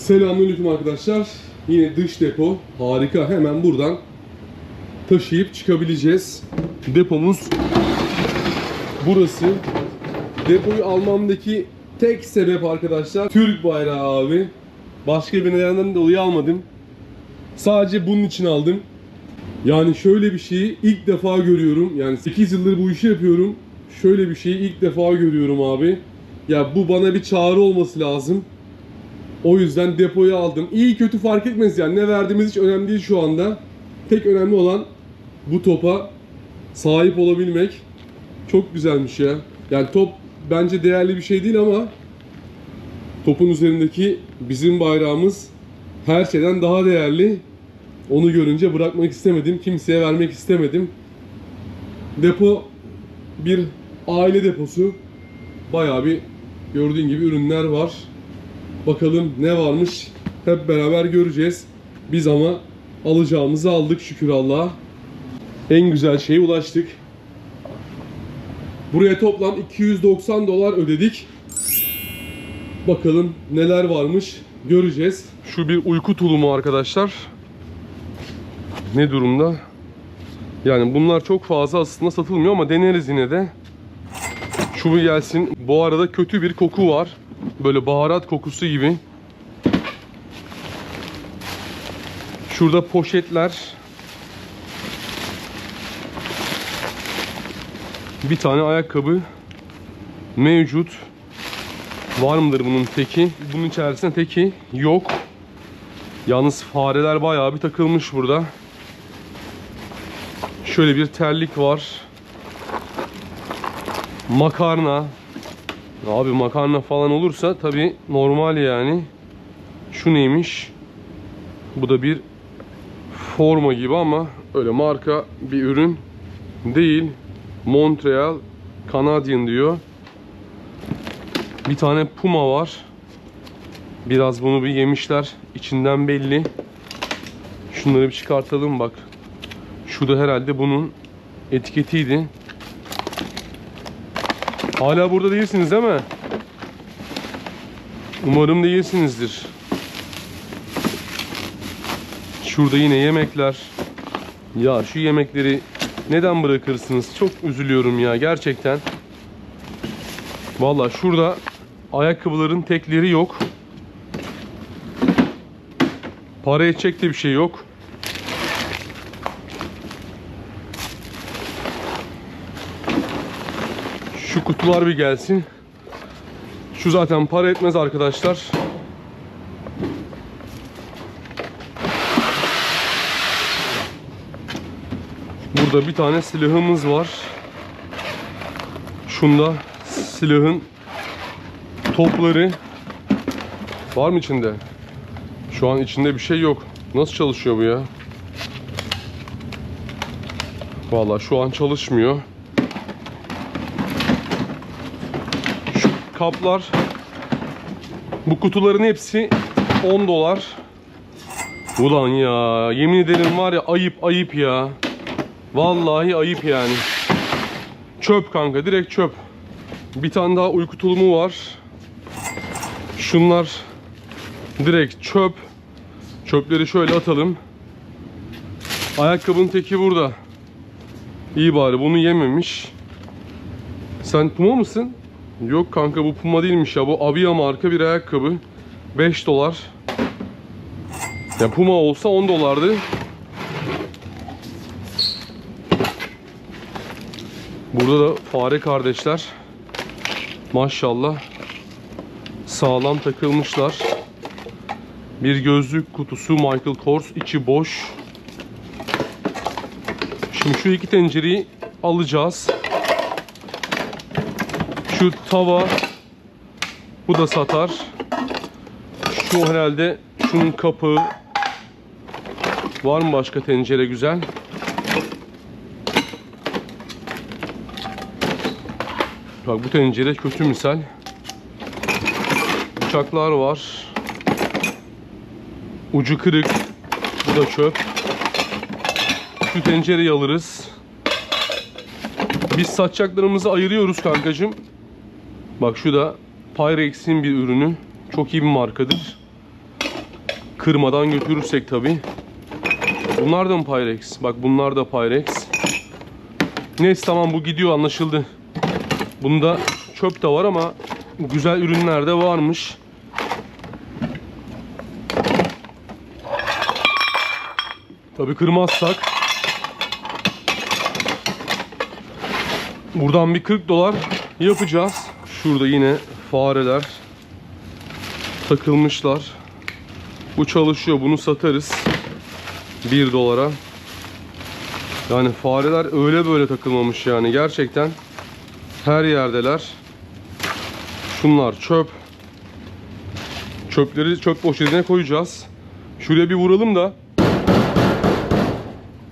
Selamünaleyküm arkadaşlar. Yine dış depo. Harika. Hemen buradan taşıyıp çıkabileceğiz. Depomuz burası. Depoyu almamdaki tek sebep arkadaşlar Türk bayrağı abi. Başka bir nedenden dolayı almadım. Sadece bunun için aldım. Yani şöyle bir şeyi ilk defa görüyorum. Yani 8 yıldır bu işi yapıyorum. Şöyle bir şeyi ilk defa görüyorum abi. Ya bu bana bir çağrı olması lazım. O yüzden depoyu aldım. İyi kötü fark etmez yani. Ne verdiğimiz hiç önemli değil şu anda. Tek önemli olan bu topa sahip olabilmek. Çok güzelmiş ya. Yani top bence değerli bir şey değil ama topun üzerindeki bizim bayrağımız her şeyden daha değerli. Onu görünce bırakmak istemedim. Kimseye vermek istemedim. Depo bir aile deposu. Bayağı bir gördüğün gibi ürünler var. Bakalım ne varmış hep beraber göreceğiz. Biz ama alacağımızı aldık şükür Allah'a. En güzel şeye ulaştık. Buraya toplam 290 dolar ödedik. Bakalım neler varmış göreceğiz. Şu bir uyku tulumu arkadaşlar. Ne durumda? Yani bunlar çok fazla aslında satılmıyor ama deneriz yine de. Şu bir gelsin. Bu arada kötü bir koku var. Böyle baharat kokusu gibi. Şurada poşetler. Bir tane ayakkabı mevcut. Var mıdır bunun teki? Bunun içerisinde teki yok. Yalnız fareler bayağı bir takılmış burada. Şöyle bir terlik var. Makarna. Abi makarna falan olursa tabi normal yani. Şu neymiş? Bu da bir forma gibi ama öyle marka bir ürün değil. Montreal Canadian diyor. Bir tane Puma var. Biraz bunu bir yemişler. İçinden belli. Şunları bir çıkartalım bak. Şu da herhalde bunun etiketiydi. Hala burada değilsiniz değil mi? Umarım değilsinizdir. Şurada yine yemekler. Ya şu yemekleri neden bırakırsınız? Çok üzülüyorum ya gerçekten. Valla şurada ayakkabıların tekleri yok. Para edecek de bir şey yok. Kutular bir gelsin. Şu zaten para etmez arkadaşlar. Burada bir tane silahımız var. Şunda silahın topları var mı içinde? Şu an içinde bir şey yok. Nasıl çalışıyor bu ya? Vallahi şu an çalışmıyor. Şu kaplar bu kutuların hepsi 10 dolar. Ulan ya yemin ederim var ya ayıp ayıp ya. Vallahi ayıp yani. Çöp kanka direkt çöp. Bir tane daha uyku tulumu var. Şunlar direkt çöp. Çöpleri şöyle atalım. Ayakkabının teki burada. İyi bari bunu yememiş. Sen Puma mısın? Yok kanka bu Puma değilmiş ya. Bu Avia marka bir ayakkabı. 5 dolar. Ya Puma olsa 10 dolardı. Burada da fare kardeşler. Maşallah. Sağlam takılmışlar. Bir gözlük kutusu Michael Kors içi boş. Şimdi şu iki tencereyi alacağız. Şu tava bu da satar. Şu herhalde şunun kapağı. Var mı başka tencere güzel? Bak bu tencere kötü misal. Bıçaklar var. Ucu kırık. Bu da çöp. Şu tencereyi alırız. Biz satacaklarımızı ayırıyoruz kankacığım. Bak şu da Pyrex'in bir ürünü. Çok iyi bir markadır. Kırmadan götürürsek tabi. Bunlar da mı Pyrex? Bak bunlar da Pyrex. Neyse tamam bu gidiyor anlaşıldı. Bunda çöp de var ama güzel ürünler de varmış. Tabi kırmazsak buradan bir 40 dolar yapacağız. Şurada yine fareler takılmışlar. Bu çalışıyor. Bunu satarız. 1 dolara. Yani fareler öyle böyle takılmamış yani. Gerçekten her yerdeler. Şunlar çöp. Çöpleri çöp poşetine koyacağız. Şuraya bir vuralım da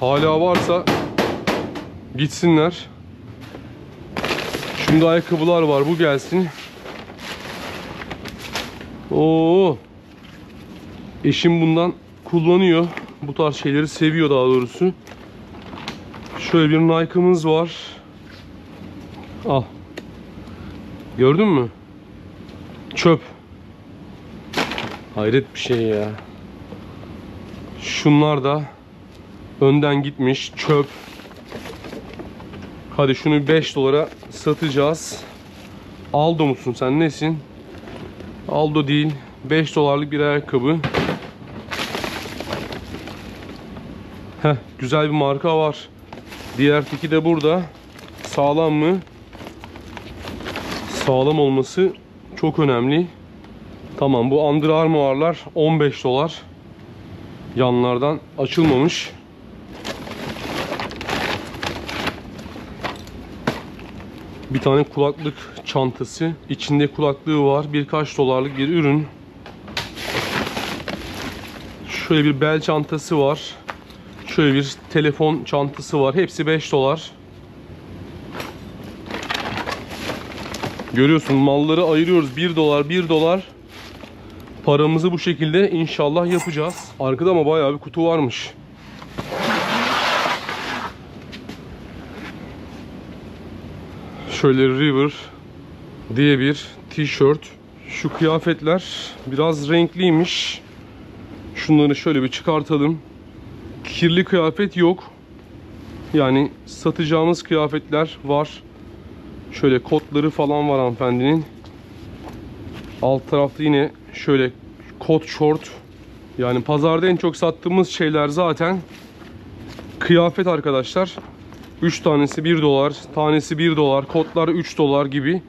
hala varsa gitsinler. Şimdi ayakkabılar var. Bu gelsin. Oo. Eşim bundan kullanıyor. Bu tarz şeyleri seviyor daha doğrusu. Şöyle bir Nike'ımız var. Al. Gördün mü? Çöp. Hayret bir şey ya. Şunlar da önden gitmiş çöp. Hadi şunu 5 dolara satacağız. Aldo musun sen nesin? Aldo değil. 5 dolarlık bir ayakkabı. Heh, güzel bir marka var. Diğer tiki de burada. Sağlam mı? Sağlam olması çok önemli. Tamam bu Under Armour'lar 15 dolar. Yanlardan açılmamış. Bir tane kulaklık çantası. İçinde kulaklığı var. Birkaç dolarlık bir ürün. Şöyle bir bel çantası var. Şöyle bir telefon çantası var. Hepsi 5 dolar. Görüyorsun malları ayırıyoruz. 1 dolar 1 dolar. Paramızı bu şekilde inşallah yapacağız. Arkada ama bayağı bir kutu varmış. Şöyle River diye bir tişört. Şu kıyafetler biraz renkliymiş. Şunları şöyle bir çıkartalım. Kirli kıyafet yok. Yani satacağımız kıyafetler var. Şöyle kotları falan var hanımefendinin. Alt tarafta yine şöyle kot short. Yani pazarda en çok sattığımız şeyler zaten kıyafet arkadaşlar. 3 tanesi 1 dolar, tanesi 1 dolar, kotlar 3 dolar gibi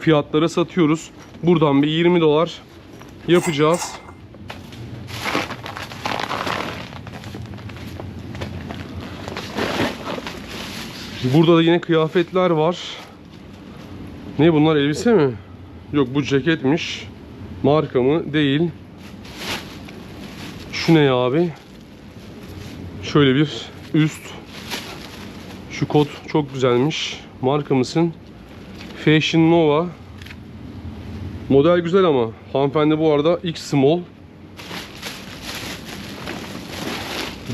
fiyatlara satıyoruz. Buradan bir 20 dolar yapacağız. Burada da yine kıyafetler var. Ne bunlar elbise mi? Yok bu ceketmiş. Marka mı? Değil. Şu ne abi? Şöyle bir üst. Şu kot çok güzelmiş. Marka mısın? Fashion Nova. Model güzel ama. Hanımefendi bu arada X small.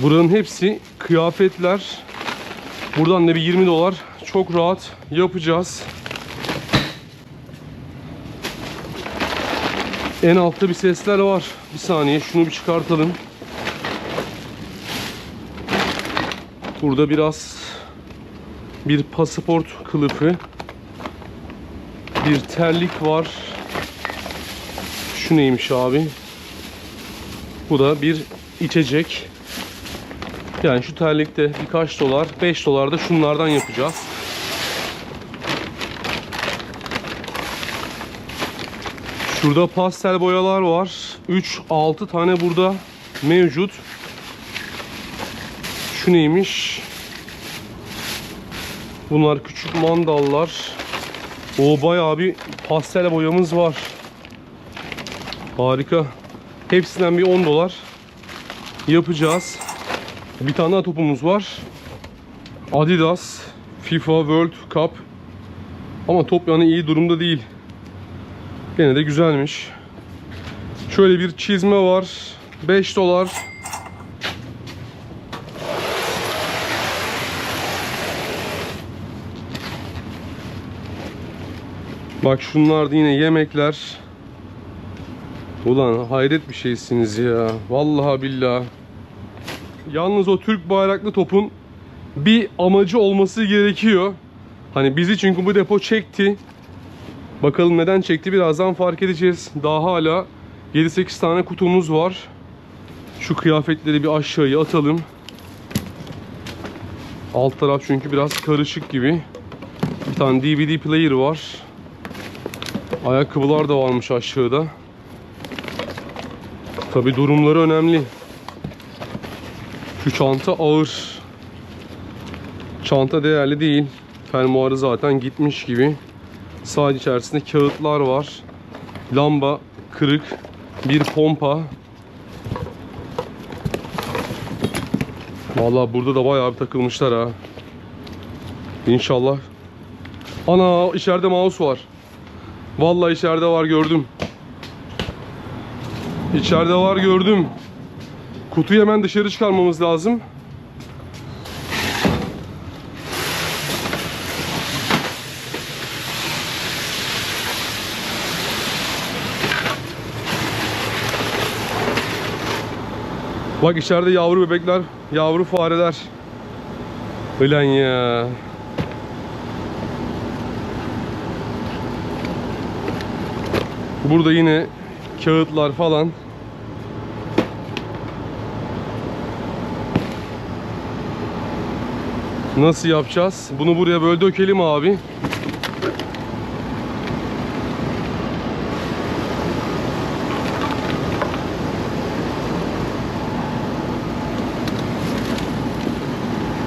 Buranın hepsi kıyafetler. Buradan da bir 20 dolar çok rahat yapacağız. En altta bir sesler var. Bir saniye şunu bir çıkartalım. Burada biraz bir pasaport kılıfı, bir terlik var. Şu neymiş abi? Bu da bir içecek. Yani şu terlikte birkaç dolar, 5 dolar da şunlardan yapacağız. Şurada pastel boyalar var. 3-6 tane burada mevcut. Şu neymiş? Bunlar küçük mandallar. O bayağı bir pastel boyamız var. Harika. Hepsinden bir 10 dolar yapacağız. Bir tane daha topumuz var. Adidas FIFA World Cup. Ama top yani iyi durumda değil. Gene de güzelmiş. Şöyle bir çizme var. 5 dolar. Bak şunlar da yine yemekler. Ulan hayret bir şeysiniz ya. Vallahi billahi. Yalnız o Türk bayraklı topun bir amacı olması gerekiyor. Hani bizi çünkü bu depo çekti. Bakalım neden çekti birazdan fark edeceğiz. Daha hala 7-8 tane kutumuz var. Şu kıyafetleri bir aşağıya atalım. Alt taraf çünkü biraz karışık gibi. Bir tane DVD player var. Ayakkabılar da varmış aşağıda. Tabi durumları önemli. Şu çanta ağır. Çanta değerli değil. Fermuarı zaten gitmiş gibi. Sadece içerisinde kağıtlar var. Lamba kırık. Bir pompa. Vallahi burada da bayağı bir takılmışlar ha. İnşallah. Ana içeride mouse var. Vallahi içeride var gördüm. İçeride var gördüm. Kutuyu hemen dışarı çıkarmamız lazım. Bak içeride yavru bebekler, yavru fareler. Ulan ya. Burada yine kağıtlar falan. Nasıl yapacağız? Bunu buraya böyle dökelim abi.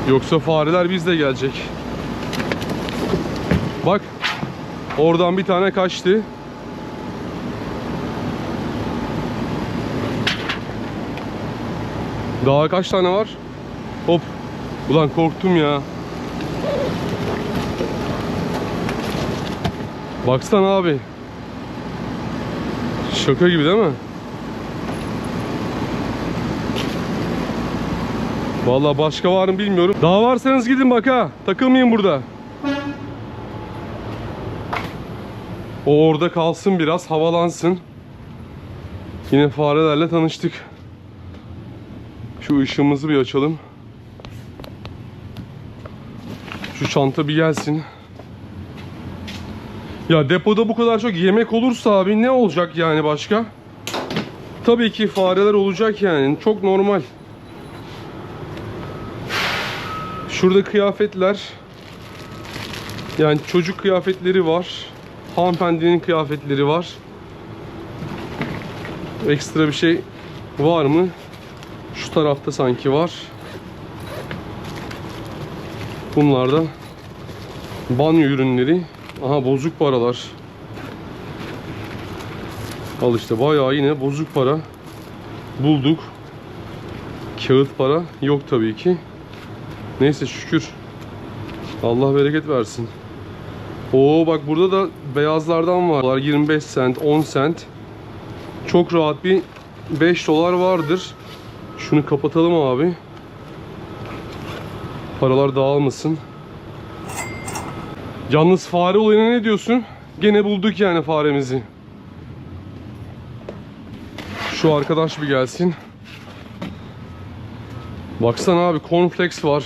Yoksa fareler bizde gelecek. Bak. Oradan bir tane kaçtı. Daha kaç tane var? Hop. Ulan korktum ya. Baksana abi. Şaka gibi değil mi? Vallahi başka var mı bilmiyorum. Daha varsanız gidin bak ha. Takılmayın burada. O orada kalsın biraz havalansın. Yine farelerle tanıştık. Şu ışığımızı bir açalım. Şu çanta bir gelsin. Ya depoda bu kadar çok yemek olursa abi ne olacak yani başka? Tabii ki fareler olacak yani. Çok normal. Şurada kıyafetler. Yani çocuk kıyafetleri var. Hanımefendinin kıyafetleri var. Ekstra bir şey var mı? Şu tarafta sanki var. Bunlar da banyo ürünleri. Aha bozuk paralar. Al işte bayağı yine bozuk para bulduk. Kağıt para yok tabii ki. Neyse şükür. Allah bereket versin. Oo bak burada da beyazlardan var. 25 cent, 10 cent. Çok rahat bir 5 dolar vardır. Şunu kapatalım abi. Paralar dağılmasın. Yalnız fare olayına ne diyorsun? Gene bulduk yani faremizi. Şu arkadaş bir gelsin. Baksana abi cornflakes var.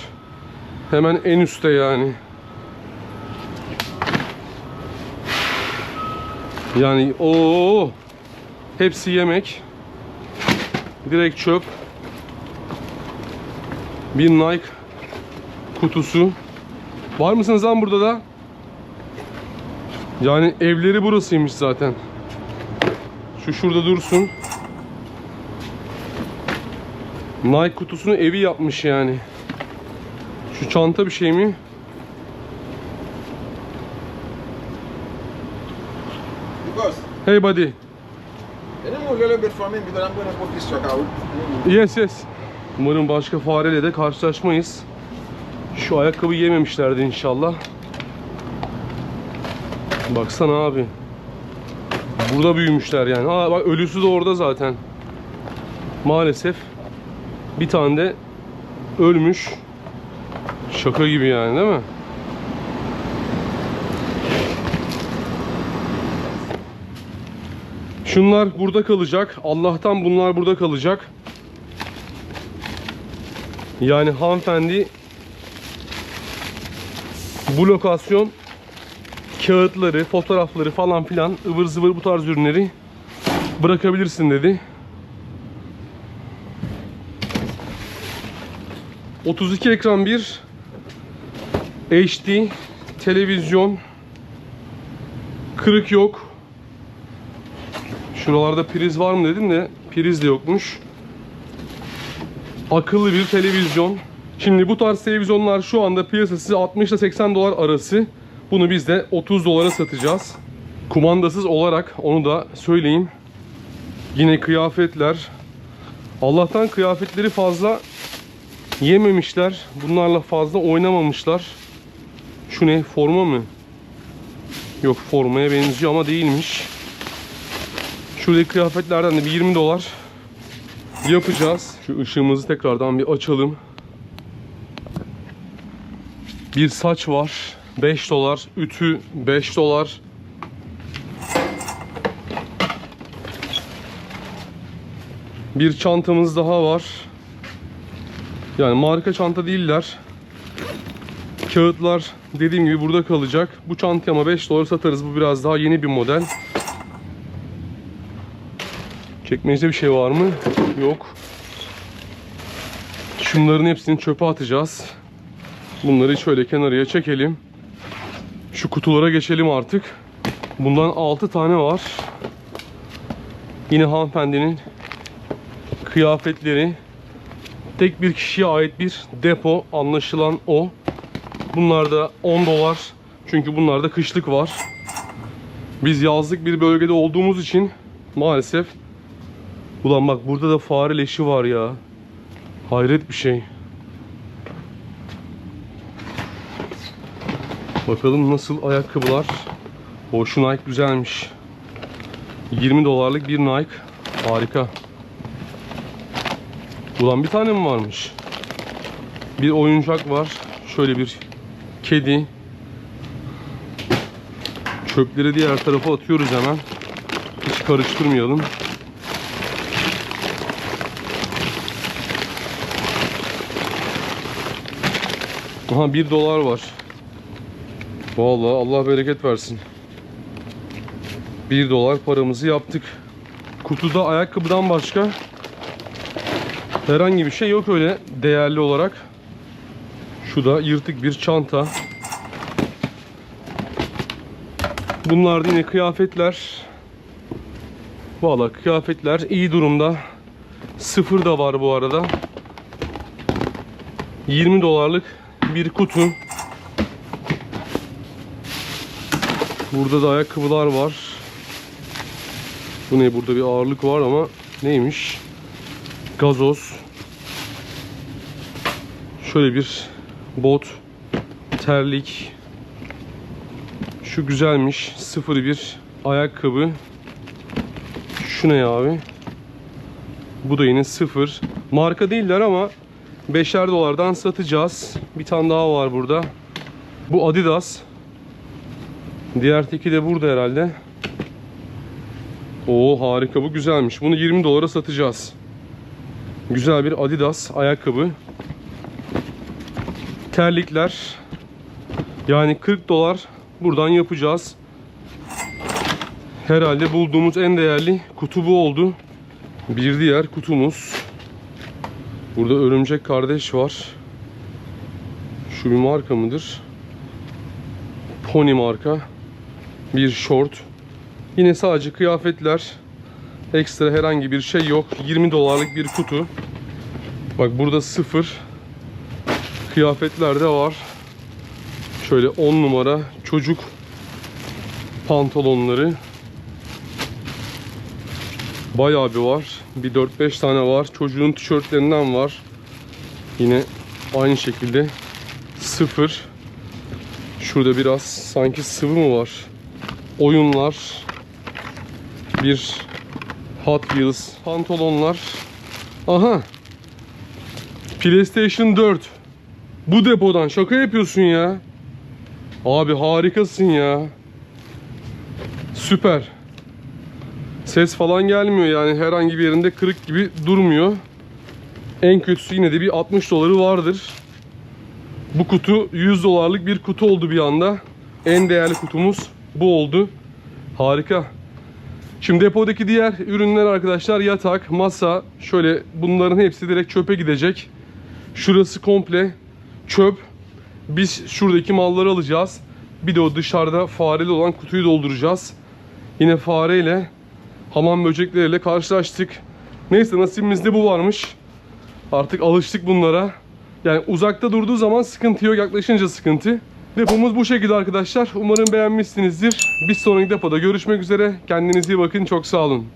Hemen en üstte yani. Yani o hepsi yemek. Direkt çöp. Bir Nike kutusu. Var mısınız lan burada da? Yani evleri burasıymış zaten. Şu şurada dursun. Nike kutusunu evi yapmış yani. Şu çanta bir şey mi? Hey buddy. can you move a little bit for me because I'm going to put this truck out. Yes yes. Umarım başka fareyle de karşılaşmayız. Şu ayakkabı yememişlerdi inşallah. Baksana abi. Burada büyümüşler yani. Aa bak ölüsü de orada zaten. Maalesef. Bir tane de ölmüş. Şaka gibi yani değil mi? Şu Şunlar burada kalacak. Allah'tan bunlar burada kalacak. Yani hanımefendi bu lokasyon kağıtları, fotoğrafları falan filan ıvır zıvır bu tarz ürünleri bırakabilirsin dedi. 32 ekran bir HD televizyon kırık yok. Şuralarda priz var mı dedim de priz de yokmuş. Akıllı bir televizyon. Şimdi bu tarz televizyonlar şu anda piyasası 60 ile 80 dolar arası. Bunu biz de 30 dolara satacağız. Kumandasız olarak onu da söyleyeyim. Yine kıyafetler. Allah'tan kıyafetleri fazla yememişler. Bunlarla fazla oynamamışlar. Şu ne? Forma mı? Yok formaya benziyor ama değilmiş. Şuradaki kıyafetlerden de bir 20 dolar yapacağız. Şu ışığımızı tekrardan bir açalım. Bir saç var. 5 dolar. Ütü 5 dolar. Bir çantamız daha var. Yani marka çanta değiller. Kağıtlar dediğim gibi burada kalacak. Bu çantayı ama 5 dolar satarız. Bu biraz daha yeni bir model. Çekmecede bir şey var mı? Yok. Şunların hepsini çöpe atacağız. Bunları şöyle kenarıya çekelim. Şu kutulara geçelim artık. Bundan 6 tane var. Yine hanımefendinin kıyafetleri. Tek bir kişiye ait bir depo. Anlaşılan o. Bunlar da 10 dolar. Çünkü bunlarda kışlık var. Biz yazlık bir bölgede olduğumuz için maalesef Ulan bak burada da fare leşi var ya. Hayret bir şey. Bakalım nasıl ayakkabılar. O şu Nike güzelmiş. 20 dolarlık bir Nike. Harika. Ulan bir tane mi varmış? Bir oyuncak var. Şöyle bir kedi. Çöpleri diğer tarafa atıyoruz hemen. Hiç karıştırmayalım. Aha 1 dolar var. Vallahi Allah bereket versin. 1 dolar paramızı yaptık. Kutuda ayakkabıdan başka herhangi bir şey yok öyle değerli olarak. Şu da yırtık bir çanta. Bunlar yine kıyafetler. Vallahi kıyafetler iyi durumda. Sıfır da var bu arada. 20 dolarlık bir kutu. Burada da ayakkabılar var. Bu ne? Burada bir ağırlık var ama neymiş? Gazoz. Şöyle bir bot. Terlik. Şu güzelmiş. 01 ayakkabı. Şu ne abi? Bu da yine sıfır. Marka değiller ama 5'er dolardan satacağız. Bir tane daha var burada. Bu Adidas. Diğer teki de burada herhalde. Oo harika bu güzelmiş. Bunu 20 dolara satacağız. Güzel bir Adidas ayakkabı. Terlikler. Yani 40 dolar buradan yapacağız. Herhalde bulduğumuz en değerli kutu bu oldu. Bir diğer kutumuz. Burada örümcek kardeş var. Şu bir marka mıdır? Pony marka. Bir short. Yine sadece kıyafetler. Ekstra herhangi bir şey yok. 20 dolarlık bir kutu. Bak burada sıfır. Kıyafetler de var. Şöyle 10 numara çocuk pantolonları. Bayağı bir var. Bir 4-5 tane var. Çocuğun tişörtlerinden var. Yine aynı şekilde sıfır. Şurada biraz sanki sıvı mı var? Oyunlar. Bir Hot Wheels pantolonlar. Aha. PlayStation 4. Bu depodan şaka yapıyorsun ya. Abi harikasın ya. Süper. Ses falan gelmiyor yani herhangi bir yerinde kırık gibi durmuyor. En kötüsü yine de bir 60 doları vardır. Bu kutu 100 dolarlık bir kutu oldu bir anda. En değerli kutumuz bu oldu. Harika. Şimdi depodaki diğer ürünler arkadaşlar yatak, masa, şöyle bunların hepsi direkt çöpe gidecek. Şurası komple çöp. Biz şuradaki malları alacağız. Bir de o dışarıda fareli olan kutuyu dolduracağız. Yine fareyle, hamam böcekleriyle karşılaştık. Neyse nasibimizde bu varmış. Artık alıştık bunlara. Yani uzakta durduğu zaman sıkıntı yok, yaklaşınca sıkıntı. Depomuz bu şekilde arkadaşlar. Umarım beğenmişsinizdir. Bir sonraki depoda görüşmek üzere. Kendinize iyi bakın. Çok sağ olun.